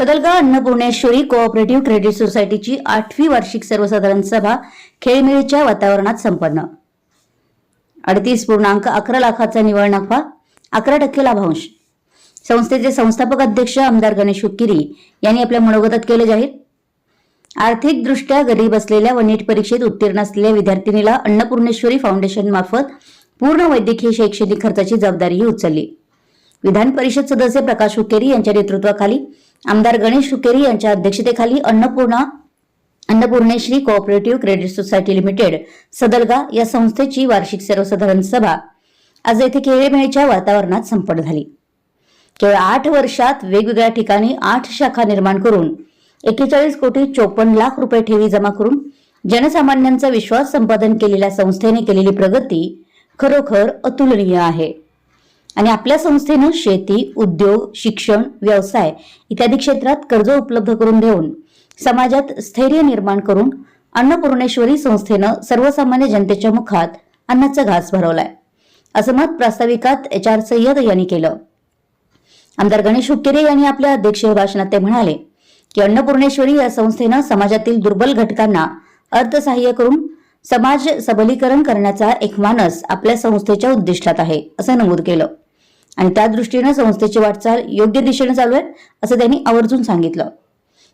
Sadalga Annapurneshwari cooperative credit सोसायटीची आठवी वार्षिक सर्वसाधारण सभा खेळमेळीच्या वातावरणात संपन्न. अडतीस पूर्णांक अकरा लाखाचा निव्वळ नफा अकरा टक्के लाभांश. संस्थेचे संस्थापक अध्यक्ष आमदार गणेश हुक्किरी यांनी आपल्या मनोगतात केले जाहीर. आर्थिकदृष्ट्या गरीब असलेल्या व नीट परीक्षेत उत्तीर्ण असलेल्या विद्यार्थिनीला अन्नपूर्णेश्वरी फाउंडेशन मार्फत पूर्ण वैद्यकीय शैक्षणिक खर्चाची जबाबदारीही उचलली. विधान परिषद सदस्य प्रकाश हुकेरी यांच्या नेतृत्वाखाली आमदार गणेश हुकेरी यांच्या अध्यक्षतेखाली Annapurna Annapurneshri co-operative credit society limited Sadalga या संस्थेची वार्षिक सर्वसाधारण सभा आज येथे खेळमेळीच्या वातावरणात संपन्न झाली. केवळ आठ वर्षात वेगवेगळ्या ठिकाणी आठ शाखा निर्माण करून एक्केचाळीस कोटी चोपन्न लाख रुपये ठेवी जमा करून जनसामान्यांचा विश्वास संपादन केलेल्या संस्थेने केलेली प्रगती खरोखर अतुलनीय आहे. आणि आपल्या संस्थेनं शेती उद्योग शिक्षण व्यवसाय इत्यादी क्षेत्रात कर्ज उपलब्ध करून देऊन समाजात स्थैर्य निर्माण करून अन्नपूर्णेश्वरी संस्थेनं सर्वसामान्य जनतेच्या मुखात अन्नाचा घास भरवलाय. असं मत प्रास्ताविकात एच आर सय्यद यांनी केलं. आमदार गणेश हुक्केरे यांनी आपल्या अध्यक्षीय भाषणात ते म्हणाले की अन्नपूर्णेश्वरी या संस्थेनं समाजातील दुर्बल घटकांना अर्थसहाय्य करून समाज सबलीकरण करण्याचा एक मानस आपल्या संस्थेच्या उद्दिष्टात आहे असं नमूद केलं. आणि त्या दृष्टीनं संस्थेची वाटचाल योग्य दिशेने चालू आहे असं त्यांनी आवर्जून सांगितलं.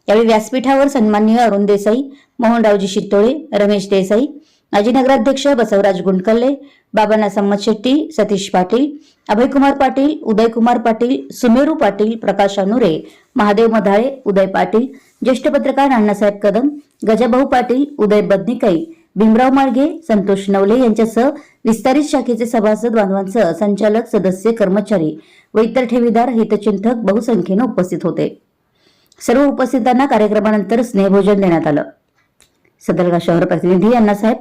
यावेळी व्यासपीठावर सन्माननीय अरुण देसाई मोहनरावजी शितोळे रमेश देसाई माजी नगराध्यक्ष बसवराज गुंडकल्ले बाबांना संमत शेट्टी सतीश पाटील अभयकुमार पाटील उदयकुमार पाटील सुमेरू पाटील प्रकाश अनुरे महादेव मधाळे उदय पाटील ज्येष्ठ पत्रकार अण्णासाहेब कदम गजाभाऊ पाटील उदय बदनिकाई भीमराव माळगे संतोष नवले यांच्यासह विस्तारित शाखेचे सभासद बांधवांसह संचालक सदस्य कर्मचारी व इतर ठेवीदार हितचिंतक बहुसंख्येनं उपस्थित होते. सर्व उपस्थितांना कार्यक्रमानंतर स्नेहभोजन देण्यात आलं. सदरगा शहर प्रतिनिधी अण्णासाहेब